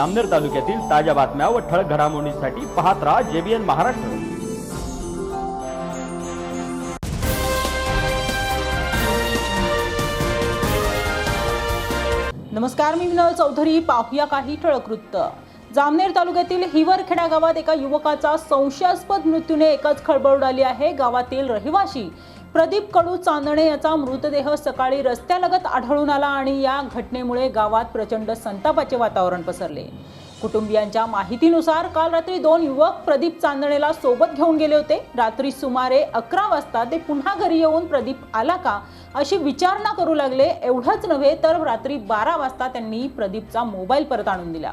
अमनेर तालुक्यातील ताज्या बातम्या व ठळक घडामोडींसाठी पाहत राहा जेबीएन महाराष्ट्र. नमस्कार मी विनोद चौधरी. पाहूया काही ठळक वृत्त. जामनेर तालुक्यातील हिवरखेडा गावात एका युवकाचा संशयास्पद मृत्यूने एकच खळबळ उडाली आहे. गावातील रहिवाशी प्रदीप कडू चांदणे याचा मृतदेह सकाळी रस्त्यालगत आढळून आला आणि या घटनेमुळे गावात प्रचंड संतापाचे वातावरण पसरले. कुटुंबियांच्या माहितीनुसार काल रात्री दोन युवक प्रदीप चांदणेला सोबत घेऊन गेले होते. रात्री सुमारे अकरा वाजता ते पुन्हा घरी येऊन प्रदीप आला का अशी विचारणा करू लागले. एवढंच नव्हे तर रात्री बारा वाजता त्यांनी प्रदीपचा मोबाईल परत आणून दिला.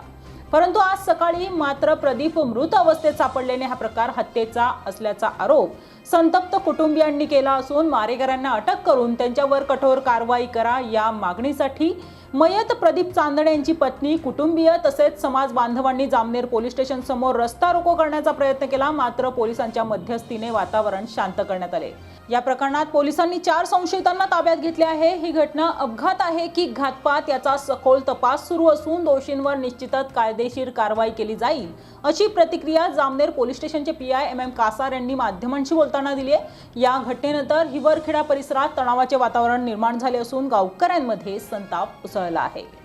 परंतु आज सकाळी मात्र प्रदीप मृत अवस्थेत सापडल्याने हा प्रकार हत्येचा असल्याचा आरोप संतप्त कुटुंबियांनी केला असून मारेकऱ्यांना अटक करून त्यांच्यावर कठोर कारवाई करा या मागणीसाठी मयत प्रदीप चांदणे यांची पत्नी कुटुंबीय तसेच समाज बांधवांनी जामनेर पोलीस स्टेशन समोर रस्ता रोको करण्याचा प्रयत्न केला मात्र पोलिसांच्या मध्यस्थीने वातावरण शांत करण्यात आले. या प्रकरणात पोलिसांनी चार संशयितांना ताब्यात घेतले आहे. ही घटना अपघात आहे की घातपात याचा सखोल तपास सुरू असून दोषींवर निश्चितच कायदेशीर कारवाई केली जाईल अशी प्रतिक्रिया जामनेर पोलीस स्टेशनचे P I M M Kasar यांनी माध्यमांशी बोलताना दिली आहे. या घटनेनंतर हिवरखेडा परिसरात तणावाचे वातावरण निर्माण झाले असून गावकऱ्यांमध्ये संताप उसळला आहे.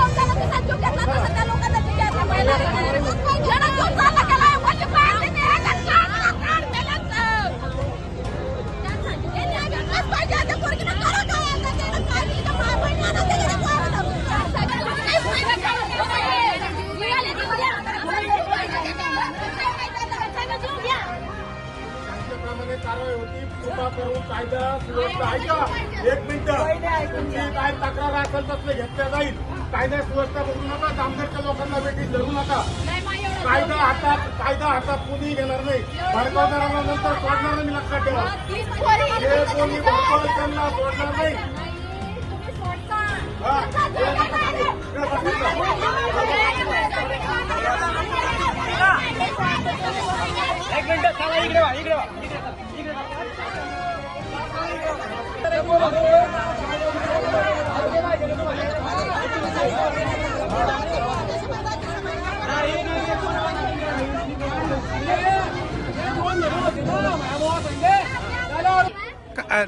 कृपा करून कायदा सुव्यवस्था ऐका एक मिनिट. तुमची काय तक्रार असेल तर ते घेतल्या जाईल. कायदा सुव्यवस्था बघू नका जामनेरच्या लोकांना भेटी धरू नका. कायदा हातात कायदा हातात कुणी घेणार नाही. भडकवणाऱ्यांना नंतर सोडणार नाही लक्षात ठेवा. जे कोणी भडकवल त्यांना सोडणार नाही. हा, हे नका सांगू.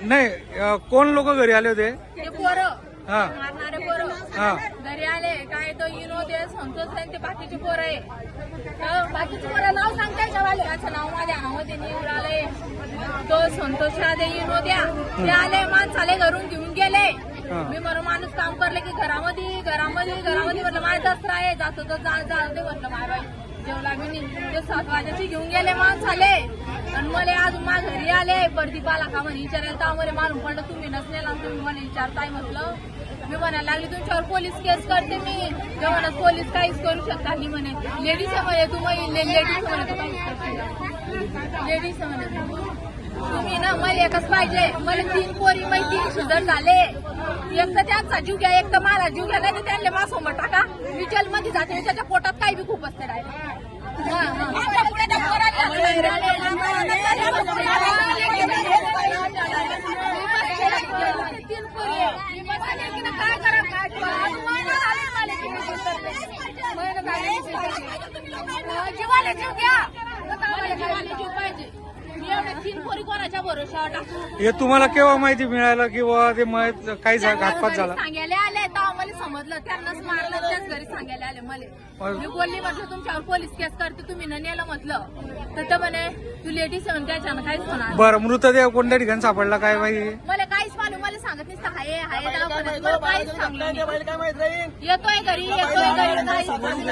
नाही अ, कोण लोक घरी आले होते? ते पोरं. हा. मारणारे पोरं. हा. घरी आले काय ते संतोष आहे ते बाकीचे पोरं आहे. बाकीचे पोरं नाव सांगताय जेवाले अच्छा नाव माझ्या नावामध्ये निवड आले तो संतोष आले इनो द्या ते आले माणसाले घरून घेऊन गेले. मी म्हणून माणूस काम करले की घरामध्ये घरामध्ये घरामध्ये म्हटलं माझा दसरा आहे. जातो तर जा दे म्हटलं मारा. जेवला मी. ते सात वाजेची घेऊन गेले माणसाले. आणि मला आज मा घरी आले. प्रदीपाला का म्हणे विचारायला तर आम्हाला मारून पडलं. तुम्ही नसलेला तुम्ही मला विचारताय म्हटलं. मी म्हणायला लागली तुमच्यावर पोलीस केस करते मी. म्हणत पोलीस काहीच करू शकता नाही म्हणे. लेडीज म्हणे तुम्ही लेडीज म्हणे तू काहीच करते लेडीज आहे म्हणे. तू. तुम्ही ना मला एकच पाहिजे. मला तीन पोरी मै तीन शिजर झाले. एक तर त्यांचा जीव घ्या एक तर मला जीव घ्या नाही तर त्यांना मासोमर टाका. मी जेलमध्ये जाते त्याच्या पोटात काही बी खूप असते डायरेक्ट हा, हा. तीन पोरी आहे. मी बसले की नाही, काय करा काय करा. मला आले मला की मी करते. मला झाले की मी करते. जीवाला जीव घ्या मला जीवाला जीव पाहिजे मी एवढ्या तीन पोरी कोणाच्या बरोबर भरोशावर टाकू हे तुम्हाला केव्हा माहिती मिळालं की बाबा ते काही घातपात झाला? आम्हाला समजलं त्यांनाच मारलं त्याच घरी सांगायला आले मला मी बोलली म्हटलं तुमच्यावर पोलीस केस करते तुम्ही न नेलं म्हटलं तर ते म्हणे तू लेडीज आहे म्हणे त्याच्यानं काहीच होणार बरं मृतदेह कोणत्या ठिकाणी सापडला काय माहिती मला काहीच मालूम मला सांगत नाही हाय हाय दवाखान्यात मला काहीच सांगलं नाही. येतोय घरी येतोय घरी काहीच नाही.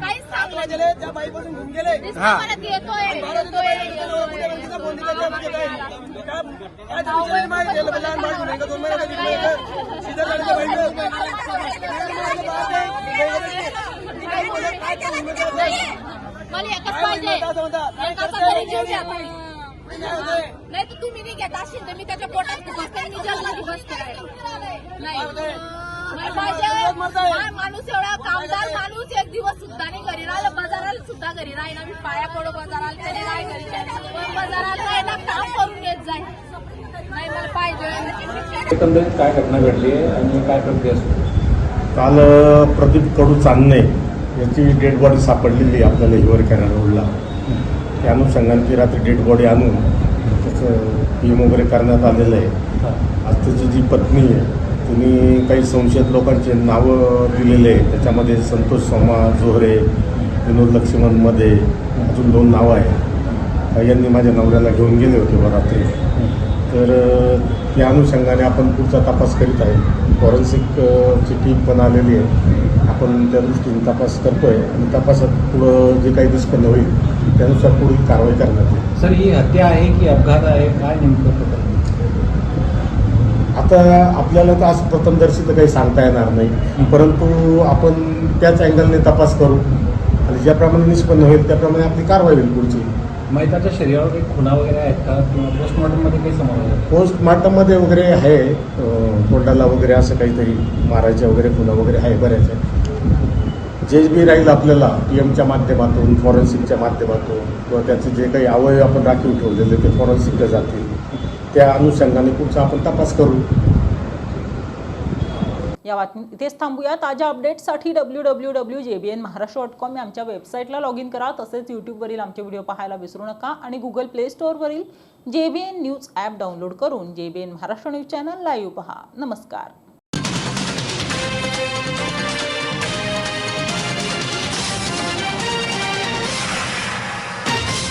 काहीच सांगलं नाही. नुसतं हा. म्हणत येतोय येतोय येतोय मला एकच पाहिजे. एकाचा तरी जीव द्या नाही तर तुम्ही नाही घेत असेल तर मी त्याच्या पोटात बसते बसते नाही नाही पाहिजे हा माणूस एवढा कामदार माणूस एक दिवस सुद्धा नाही घरी राहिला बाजाराला सुद्धा घरी राहिला मी पाया पडो बाजाराला तरी नाही घरी पण बाजाराला राहिला काम करून येत जाईल नाही मला पाहिजे एकंदरीत काय घटना घडली आहे आणि काय प्रक्रिया? काल प्रदीप कडू चांदणे याची डेड बॉडी सापडलेली आहे. आपल्याला हिवर कॅनल रोडला त्या अनुषंगाने ती रात्री डेड बॉडी आणून त्याचं पी एम वगैरे करण्यात आलेलं आहे. आज त्याची जी पत्नी आहे तिने काही संशयित लोकांचे नावं दिलेले आहे त्याच्यामध्ये संतोष सोमा जोहरे विनोद लक्ष्मणमध्ये अजून दोन नावं आहेत. अ, यांनी माझ्या नवऱ्याला घेऊन गेले होते बा रात्री. तर त्या अनुषंगाने आपण पुढचा तपास करीत आहे. फॉरेन्सिक अ, ची टीम पण आलेली आहे. आपण त्या दृष्टीने तपास करतोय आणि तपासात पुढं जे काही निष्पन्न होईल त्यानुसार पुढील कारवाई करण्यात येईल. सर ही हत्या आहे की अपघात आहे? काय नेमकं प्रकरण? आता आपल्याला तर असं प्रथमदर्शी तर काही सांगता येणार नाही. परंतु आपण त्याच अँगलने तपास करू. आणि ज्याप्रमाणे निष्पन्न होईल त्याप्रमाणे आपली कारवाई होईल पुढची. मैताच्या शरीरावर काही खुणा वगैरे आहेत का? किंवा पोस्टमॉर्टममध्ये काही आलं? पोस्टमार्टममध्ये वगैरे आहे तोंडाला वगैरे असं काहीतरी मारायच्या वगैरे खुणा वगैरे आहे बऱ्याच. आहे जे बी राहील आपल्याला पी एमच्या माध्यमातून फॉरेन्सिकच्या माध्यमातून किंवा त्याचे जे काही अवयव आपण राखीव ठेवलेले ते फॉरेन्सिकला जातील त्या अनुषंगाने पुढचा आपण तपास करू. या बातमी इथेच थांबूया ताज्या अपडेट्ससाठी W W W J B N Maharashtra dot com या आमच्या वेबसाईटला लॉग इन करा. तसेच यूट्यूबवरील आमचे व्हिडिओ पाहायला विसरू नका आणि Google play स्टोअरवरील J B N news app download करून J B N Maharashtra news channel live पहा. नमस्कार.